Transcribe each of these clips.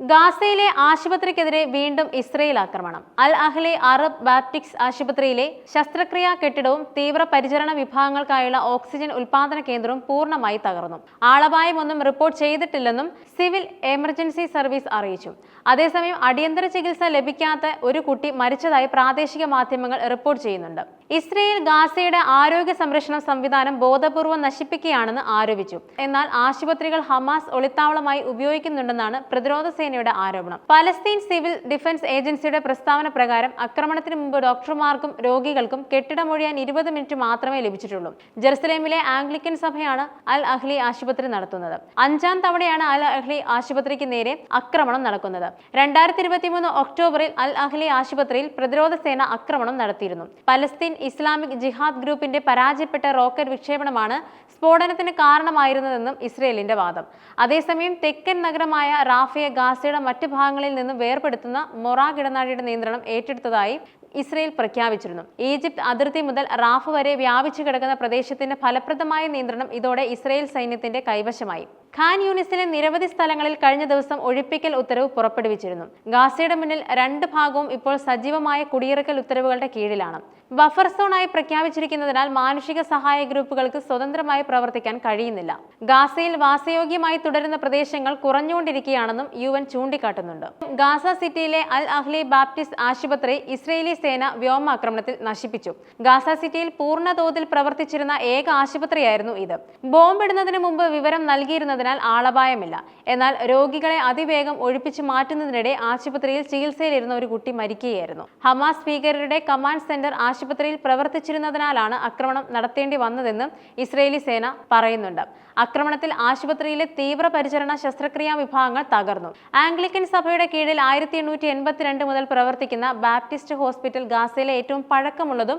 ഗാസയിലെ ആശുപത്രിക്കെതിരെ വീണ്ടും ഇസ്രയേൽ ആക്രമണം. അൽ അഹ്ലെ അറബ് ബാപ്റ്റിക്സ് ആശുപത്രിയിലെ ശസ്ത്രക്രിയാ കെട്ടിടവും തീവ്രപരിചരണ വിഭാഗങ്ങൾക്കായുള്ള ഓക്സിജൻ ഉൽപാദന കേന്ദ്രവും പൂർണമായി തകർന്നു. ആളപായമൊന്നും റിപ്പോർട്ട് ചെയ്തിട്ടില്ലെന്നും സിവിൽ എമർജൻസി സർവീസ് അറിയിച്ചു. അതേസമയം അടിയന്തര ചികിത്സ ലഭിക്കാത്ത ഒരു കുട്ടി മരിച്ചതായി പ്രാദേശിക മാധ്യമങ്ങൾ റിപ്പോർട്ട് ചെയ്യുന്നുണ്ട്. ഇസ്രയേൽ ഗാസയുടെ ആരോഗ്യ സംരക്ഷണ സംവിധാനം ബോധപൂർവം നശിപ്പിക്കുകയാണെന്ന് ആരോപിച്ചു. എന്നാൽ ആശുപത്രികൾ ഹമാസ് ഒളിത്താവളമായി ഉപയോഗിക്കുന്നുണ്ടെന്നാണ് പ്രതിരോധ സേനയുടെ ആരോപണം. പലസ്തീൻ സിവിൽ ഡിഫൻസ് ഏജൻസിയുടെ പ്രസ്താവന പ്രകാരം ആക്രമണത്തിന് മുമ്പ് ഡോക്ടർമാർക്കും രോഗികൾക്കും കെട്ടിടമൊഴിയാൻ ഇരുപത് മിനിറ്റ് മാത്രമേ ലഭിച്ചിട്ടുള്ളൂ. ജെറുസലേമിലെ ആംഗ്ലിക്കൻ സഭയാണ് അൽ അഹ്ലി ആശുപത്രി നടത്തുന്നത്. അഞ്ചാം തവണയാണ് അൽ അഹ്ലി ആശുപത്രിക്ക് നേരെ ആക്രമണം നടക്കുന്നത്. രണ്ടായിരത്തി ഇരുപത്തിമൂന്ന് ഒക്ടോബറിൽ അൽ അഹ്ലി ആശുപത്രിയിൽ പ്രതിരോധ സേന ആക്രമണം നടത്തിയിരുന്നു. പലസ്തീൻ ഇസ്ലാമിക് ജിഹാദ് ഗ്രൂപ്പിന്റെ പരാജയപ്പെട്ട റോക്കറ്റ് വിക്ഷേപണമാണ് സ്ഫോടനത്തിന് കാരണമായിരുന്നതെന്നും ഇസ്രയേലിന്റെ വാദം. അതേസമയം തെക്കൻ നഗരമായ റാഫയെ ഗാസയുടെ മറ്റ് ഭാഗങ്ങളിൽ നിന്നും വേർപെടുത്തുന്ന മൊറാഗ് ഇടനാഴിയുടെ നിയന്ത്രണം ഏറ്റെടുത്തതായി ഇസ്രയേൽ പ്രഖ്യാപിച്ചിരുന്നു. ഈജിപ്ത് അതിർത്തി മുതൽ റാഫ് വരെ വ്യാപിച്ചു കിടക്കുന്ന പ്രദേശത്തിന്റെ ഫലപ്രദമായ നിയന്ത്രണം ഇതോടെ ഇസ്രയേൽ സൈന്യത്തിന്റെ കൈവശമായി. ഖാൻ യൂണിസിലെ നിരവധി സ്ഥലങ്ങളിൽ കഴിഞ്ഞ ദിവസം ഒഴിപ്പിക്കൽ ഉത്തരവ് പുറപ്പെടുവിച്ചിരുന്നു. ഗാസയുടെ മുന്നിൽ രണ്ട് ഭാഗവും ഇപ്പോൾ സജീവമായ കുടിയിറക്കൽ ഉത്തരവുകളുടെ കീഴിലാണ്. ബഫർ സോണായി പ്രഖ്യാപിച്ചിരിക്കുന്നതിനാൽ മാനുഷിക സഹായ ഗ്രൂപ്പുകൾക്ക് സ്വതന്ത്രമായി പ്രവർത്തിക്കാൻ കഴിയുന്നില്ല. ഗാസയിൽ വാസയോഗ്യമായി തുടരുന്ന പ്രദേശങ്ങൾ കുറഞ്ഞുകൊണ്ടിരിക്കുകയാണെന്നും യു എൻ ചൂണ്ടിക്കാട്ടുന്നുണ്ട്. ഗാസ സിറ്റിയിലെ അൽ അഹ്ലി ബാപ്റ്റിസ്റ്റ് ആശുപത്രി ഇസ്രയേലി സേന വ്യോമാക്രമണത്തിൽ നശിപ്പിച്ചു. ഗാസ സിറ്റിയിൽ പൂർണ തോതിൽ പ്രവർത്തിച്ചിരുന്ന ഏക ആശുപത്രിയായിരുന്നു ഇത്. ബോംബിടുന്നതിന് മുമ്പ് വിവരം നൽകിയിരുന്നതിനാൽ ആളപായമില്ല. എന്നാൽ രോഗികളെ അതിവേഗം ഒഴിപ്പിച്ചു മാറ്റുന്നതിനിടെ ആശുപത്രിയിൽ ചികിത്സയിലിരുന്ന ഒരു കുട്ടി മരിക്കുകയായിരുന്നു. ഹമാസ് ഭീകരരുടെ കമാൻഡ് സെന്റർ ആശുപത്രിയിൽ പ്രവർത്തിച്ചിരുന്നതിനാലാണ് ആക്രമണം നടത്തേണ്ടി വന്നതെന്ന് ഇസ്രയേലി സേന പറയുന്നുണ്ട്. ആക്രമണത്തിൽ ആശുപത്രിയിലെ തീവ്രപരിചരണ ശസ്ത്രക്രിയാ വിഭാഗങ്ങൾ തകർന്നു. ആംഗ്ലിക്കൻ സഭയുടെ കീഴിൽ ആയിരത്തി എണ്ണൂറ്റി എൺപത്തിരണ്ട് മുതൽ പ്രവർത്തിക്കുന്ന ബാപ്റ്റിസ്റ്റ് ഹോസ്പിറ്റൽ ഗാസയിലെ ഏറ്റവും പഴക്കമുള്ളതും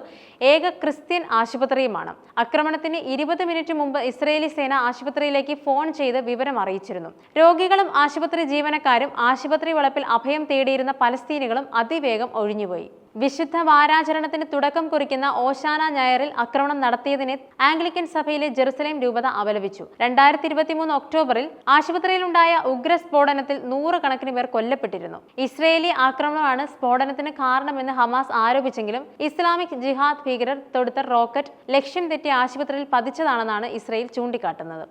ഏക ക്രിസ്ത്യൻ ആശുപത്രിയുമാണ്. ആക്രമണത്തിന് ഇരുപത് മിനിറ്റ് മുമ്പ് ഇസ്രയേലി സേന ആശുപത്രിയിലേക്ക് ഫോൺ ചെയ്ത് വിവരം അറിയിച്ചിരുന്നു. രോഗികളും ആശുപത്രി ജീവനക്കാരും ആശുപത്രി വളപ്പിൽ അഭയം തേടിയിരുന്ന പലസ്തീനികളും അതിവേഗം ഒഴിഞ്ഞുപോയി. വിശുദ്ധ വാരാചരണത്തിന് തുടക്കം കുറിക്കുന്ന ഓശാന ഞായറിൽ ആക്രമണം നടത്തിയതിനെ ആംഗ്ലിക്കൻ സഭയിലെ ജെറുസലേം രൂപത അപലപിച്ചു. രണ്ടായിരത്തി ഇരുപത്തിമൂന്ന് ഒക്ടോബറിൽ ആശുപത്രിയിലുണ്ടായ ഉഗ്ര സ്ഫോടനത്തിൽ നൂറുകണക്കിന് പേർ കൊല്ലപ്പെട്ടിരുന്നു. ഇസ്രയേലി ആക്രമണമാണ് സ്ഫോടനത്തിന് കാരണമെന്ന് ഹമാസ് ആരോപിച്ചെങ്കിലും ഇസ്ലാമിക് ജിഹാദ് ഭീകരർ തൊടുത്ത റോക്കറ്റ് ലക്ഷ്യം തെറ്റി ആശുപത്രിയിൽ പതിച്ചതാണെന്നാണ് ഇസ്രയേൽ ചൂണ്ടിക്കാട്ടുന്നത്.